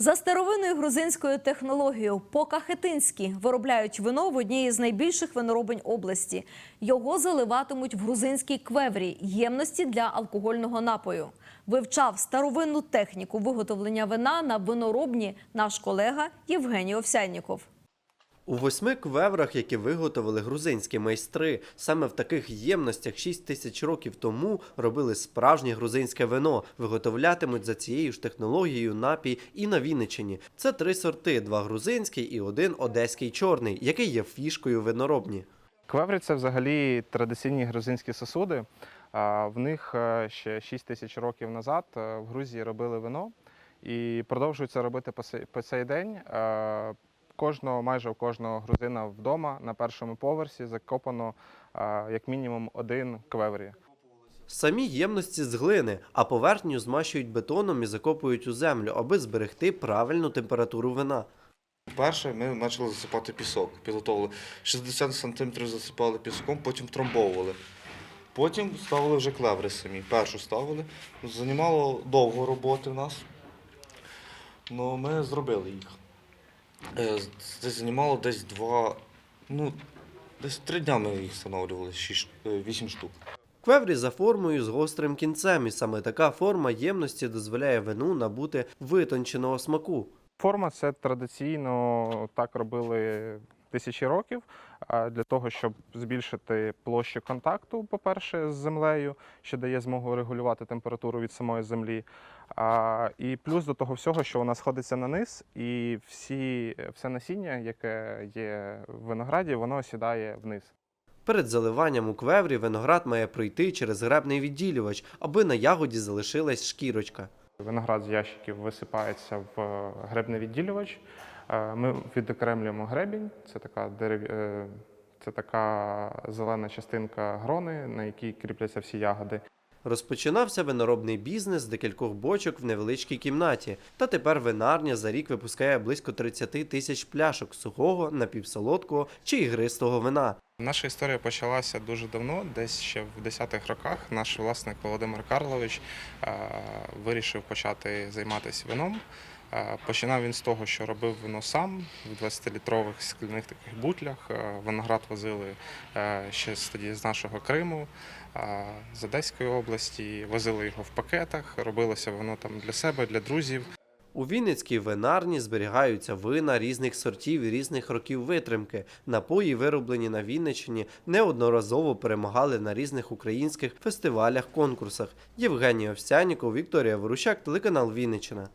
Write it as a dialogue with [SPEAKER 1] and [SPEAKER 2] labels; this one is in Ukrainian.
[SPEAKER 1] За старовинною грузинською технологією по-кахетинськи виробляють вино в одній із найбільших виноробень області. Його заливатимуть в грузинській квеврі ємності для алкогольного напою. Вивчав старовинну техніку виготовлення вина на виноробні наш колега Євгеній Овсянніков.
[SPEAKER 2] У восьми квеврах, які виготовили грузинські майстри, саме в таких ємностях 6 тисяч років тому робили справжнє грузинське вино. Виготовлятимуть за цією ж технологією напій і на Вінниччині. Це три сорти: два грузинський і один одеський чорний, який є фішкою виноробні.
[SPEAKER 3] Квеврі це взагалі традиційні грузинські сосуди. В них е, ще 6 тисяч років назад е, в Грузії робили вино і продовжують це робити по цей день. Кожного, майже у кожного грузина вдома на першому поверсі закопано е, як мінімум один квеврі.
[SPEAKER 2] Самі ємності з глини, а поверхню змащують бетоном і закопують у землю, аби зберегти правильну температуру вина.
[SPEAKER 4] Перше ми почали засипати пісок, підготовили. 60 см засипали піском, потім трамбовували. Потім ставили вже клеври самі. Першу ставили. Займало довго роботи в нас. Ну, ми зробили їх. Е, Це займало десь два, ну, десь три дня ми їх встановлювали, шість, е, вісім штук.
[SPEAKER 2] Квеврі за формою з гострим кінцем, і саме така форма ємності дозволяє вину набути витонченого смаку.
[SPEAKER 3] Форма це традиційно так робили тисячі років для того, щоб збільшити площу контакту, по-перше, з землею, що дає змогу регулювати температуру від самої землі. І плюс до того всього, що вона сходиться на низ, і всі, все насіння, яке є в винограді, воно осідає вниз.
[SPEAKER 2] Перед заливанням у квеврі виноград має пройти через гребний відділювач, аби на ягоді залишилась шкірочка.
[SPEAKER 3] Виноград з ящиків висипається в гребний відділювач. Е, Ми відокремлюємо гребінь. Це така дерев... е, це така зелена частинка грони, на якій кріпляться всі ягоди.
[SPEAKER 2] Розпочинався виноробний бізнес з декількох бочок в невеличкій кімнаті. Та тепер винарня за рік випускає близько 30 тисяч пляшок сухого, напівсолодкого чи ігристого вина.
[SPEAKER 3] Наша історія почалася дуже давно, десь ще в 10-х роках. Наш власник Володимир Карлович е, вирішив почати займатися вином. Е, Починав він з того, що робив вино сам в 20-літрових скляних таких бутлях. Е, Виноград возили е, ще тоді з нашого Криму, з Одеської області, возили його в пакетах, робилося воно там для себе, для друзів.
[SPEAKER 2] У Вінницькій винарні зберігаються вина різних сортів і різних років витримки. Напої, вироблені на Вінниччині, неодноразово перемагали на різних українських фестивалях, конкурсах. Євгеній Овсяніков, Вікторія Ворущак, телеканал Вінниччина.